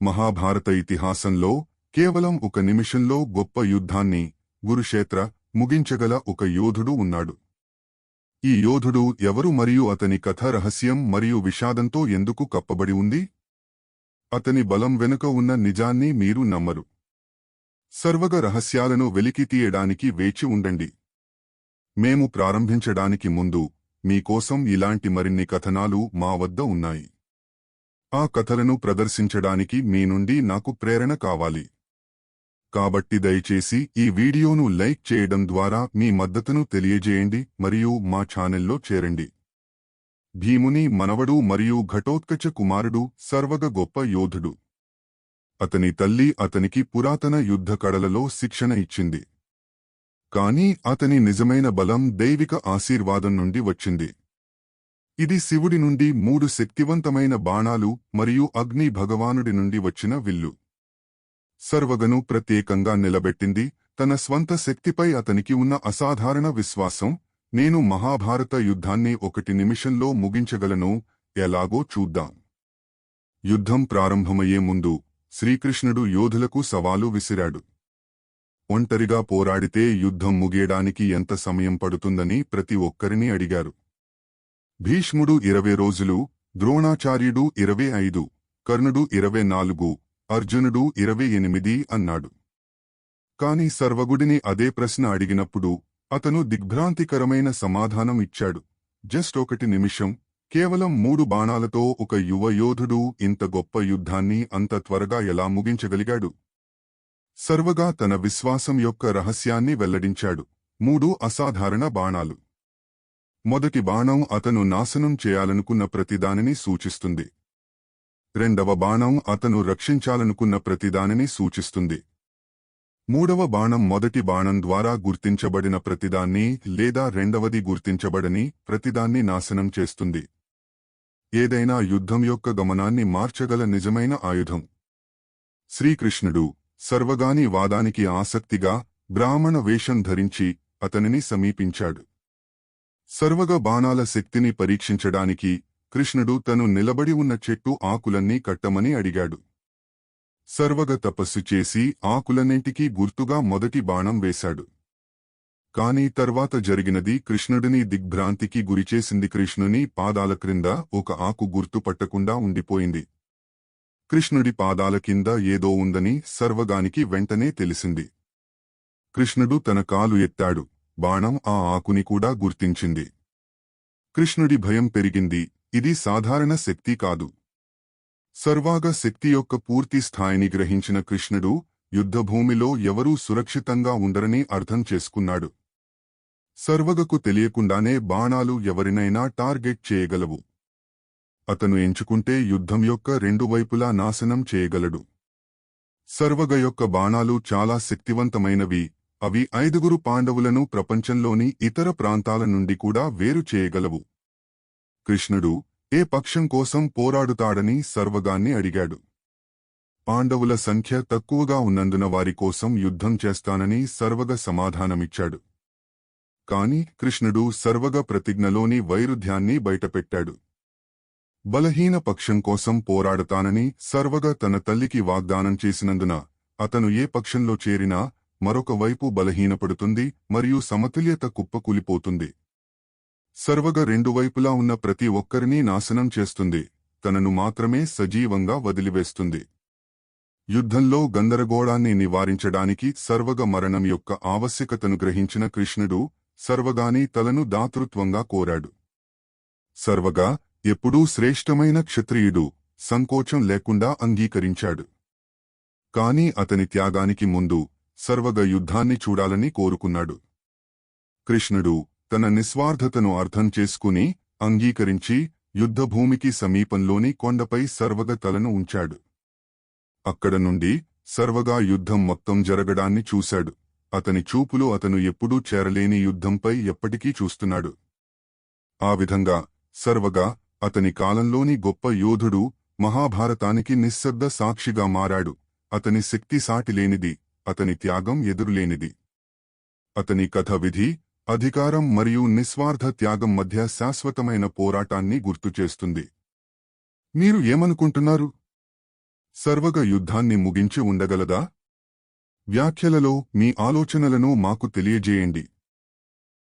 మహాభారత ఇతిహాసంలో కేవలం ఒక నిమిషంలో గొప్ప యుద్ధాన్ని గురుక్షేత్ర ముగించగల ఒక యోధుడు ఉన్నాడు. ఈ యోధుడు ఎవరు మరియు అతని కథ రహస్యం మరియు విషాదంతో ఎందుకు కప్పబడి ఉంది? అతని బలం వెనుక ఉన్న నిజాన్ని మీరు నమ్మరు. సర్వగ రహస్యాలను వెలికి తీయడానికి వేచి ఉండండి. మేము ప్రారంభించడానికి ముందు మీకోసం ఇలాంటి మరిన్ని కథనాలు మా వద్ద ఉన్నాయి. ఆ కథలను ప్రదర్శించడానికి మీ నుండి నాకు ప్రేరణ కావాలి. కాబట్టి దయచేసి ఈ వీడియోను లైక్ చేయడం ద్వారా మీ మద్దతును తెలియజేయండి మరియు మా ఛానెల్లో చేరండి. భీముని మనవడు మరియు ఘటోత్కచ కుమారుడు సర్వగ గొప్ప యోధుడు. అతని తల్లి అతనికి పురాతన యుద్ధ కళలలో శిక్షణ ఇచ్చింది. కాని అతని నిజమైన బలం దైవిక ఆశీర్వాదం నుండి వచ్చింది. ఇది శివుడి నుండి మూడు శక్తివంతమైన బాణాలు మరియు అగ్ని భగవానుడి నుండి వచ్చిన విల్లు. సర్వగను ప్రత్యేకంగా నిలబెట్టింది తన స్వంత శక్తిపై అతనికి ఉన్న అసాధారణ విశ్వాసం. నేను మహాభారత యుద్ధాన్ని ఒకటి నిమిషంలో ముగించగలను ఎలాగో చూద్దాం. యుద్ధం ప్రారంభమయ్యే ముందు శ్రీకృష్ణుడు యోధులకు సవాలు విసిరాడు. ఒంటరిగా పోరాడితే యుద్ధం ముగియడానికి ఎంత సమయం పడుతుందని ప్రతి ఒక్కరిని అడిగారు. భీష్ముడు ఇరవై రోజులు ద్రోణాచార్యుడు ఇరవై ఐదు కర్ణుడు ఇరవై నాలుగు అర్జునుడు ఇరవై ఎనిమిది అన్నాడు. కాని సర్వగుడిని అదే ప్రశ్న అడిగినప్పుడు అతను దిగ్భ్రాంతికరమైన సమాధానం ఇచ్చాడు. జస్ట్ ఒకటి నిమిషం కేవలం మూడు బాణాలతో ఒక యువ యోధుడు ఇంత గొప్ప యుద్ధాన్ని అంత త్వరగా ఎలా ముగించగలిగాడు? సర్వగా తన విశ్వాసం యొక్క రహస్యాన్ని వెల్లడించాడు. మూడు అసాధారణ బాణాలు. మొదటి బాణం అతను నాశనం చేయాలనుకున్న ప్రతిదానిని సూచిస్తుంది. రెండవ బాణం అతను రక్షించాలనుకున్న ప్రతిదానిని సూచిస్తుంది. మూడవ బాణం మొదటి బాణం ద్వారా గుర్తించబడిన ప్రతిదాన్ని లేదా రెండవది గుర్తించబడని ప్రతిదాన్ని నాశనం చేస్తుంది. ఏదైనా యుద్ధం యొక్క గమనాన్ని మార్చగల నిజమైన ఆయుధం. శ్రీకృష్ణుడు సర్వగాని వాదానికి ఆసక్తిగా బ్రాహ్మణ వేషం ధరించి అతనిని సమీపించాడు. సర్వగ బాణాల శక్తిని పరీక్షించడానికి కృష్ణుడు తను నిలబడి ఉన్న చెట్టు ఆకులన్నీ కట్టమని అడిగాడు. సర్వగ తపస్సు చేసి ఆకులన్నింటికీ గుర్తుగా మొదటి బాణం వేశాడు. కాని తర్వాత జరిగినది కృష్ణుడిని దిగ్భ్రాంతికి గురిచేసింది కృష్ణుని పాదాల క్రింద ఒక ఆకు గుర్తు పట్టకుండా ఉండిపోయింది. కృష్ణుడి పాదాల కింద ఏదో ఉందని సర్వగానికి వెంటనే తెలిసింది. కృష్ణుడు తన కాలు ఎత్తాడు. బాణం ఆ ఆకుని కూడా గుర్తించింది. కృష్ణుడి భయం పెరిగింది. ఇది సాధారణ శక్తి కాదు. సర్వాగ శక్తి యొక్క పూర్తి స్థాయిని గ్రహించిన కృష్ణుడు యుద్ధభూమిలో ఎవరూ సురక్షితంగా ఉండరని అర్థం చేసుకున్నాడు. సర్వగకు తెలియకుండానే బాణాలు ఎవరినైనా టార్గెట్ చేయగలవు. అతను ఎంచుకుంటే యుద్ధం యొక్క రెండు వైపులా నాశనం చేయగలడు. సర్వగ యొక్క బాణాలు చాలా శక్తివంతమైనవి. అవి ఐదుగురు పాండవులను ప్రపంచంలోని ఇతర ప్రాంతాల నుండి కూడా వేరు చేయగలవు. కృష్ణుడు ఏ పక్షం కోసం పోరాడుతాడని సర్వగాన్ని అడిగాడు. పాండవుల సంఖ్య తక్కువగా ఉన్నందున వారి కోసం యుద్ధం చేస్తానని సర్వగ సమాధానమిచ్చాడు. కాని కృష్ణుడు సర్వగ ప్రతిజ్ఞలోని వైరుధ్యాన్ని బయటపెట్టాడు. బలహీన పక్షం కోసం పోరాడతానని సర్వగ తన తల్లికి వాగ్దానం చేసినందున అతను ఏ పక్షంలో చేరినా మరొక వైపు బలహీనపడుతుంది మరియు సమతుల్యత కుప్పకూలిపోతుంది సర్వగ రెండు వైపులా ఉన్న ప్రతి ఒక్కరినీ నాశనం చేస్తుంది. తనను మాత్రమే సజీవంగా వదిలివేస్తుంది. యుద్ధంలో గందరగోళాన్ని నివారించడానికి సర్వగ మరణం యొక్క ఆవశ్యకతను గ్రహించిన కృష్ణుడు సర్వగాని తలను దాతృత్వంగా కోరాడు. సర్వగా ఎప్పుడూ శ్రేష్టమైన క్షత్రియుడు సంకోచం లేకుండా అంగీకరించాడు. కాని అతని త్యాగానికి ముందు సర్వద యుద్ధాన్ని చూడాలని కోరుకున్నాడు. కృష్ణుడు తన నిస్వార్థతను అర్థం చేసుకుని అంగీకరించి యుద్ధభూమికి సమీపంలోని కొండపై సర్వగ తలను ఉంచాడు. అక్కడ నుండి సర్వగా యుద్ధం మొత్తం జరగడాన్ని చూశాడు. అతని చూపులు అతను ఎప్పుడూ చేరలేని యుద్ధంపై ఎప్పటికీ చూస్తున్నాడు. ఆ విధంగా సర్వగా అతని కాలంలోని గొప్ప యోధుడు మహాభారతానికి నిశ్శబ్ద సాక్షిగా మారాడు. అతని శక్తి సాటిలేనిది. అతని త్యాగం ఎదురులేనిది. అతని కథ విధి అధికారం మరియు నిస్వార్థ త్యాగం మధ్య శాశ్వతమైన పోరాటాన్ని గుర్తుచేస్తుంది మీరు ఏమనుకుంటున్నారు? సర్వగ యుద్ధాన్ని ముగించి ఉండగలదా? వ్యాఖ్యలలో మీ ఆలోచనలను మాకు తెలియజేయండి.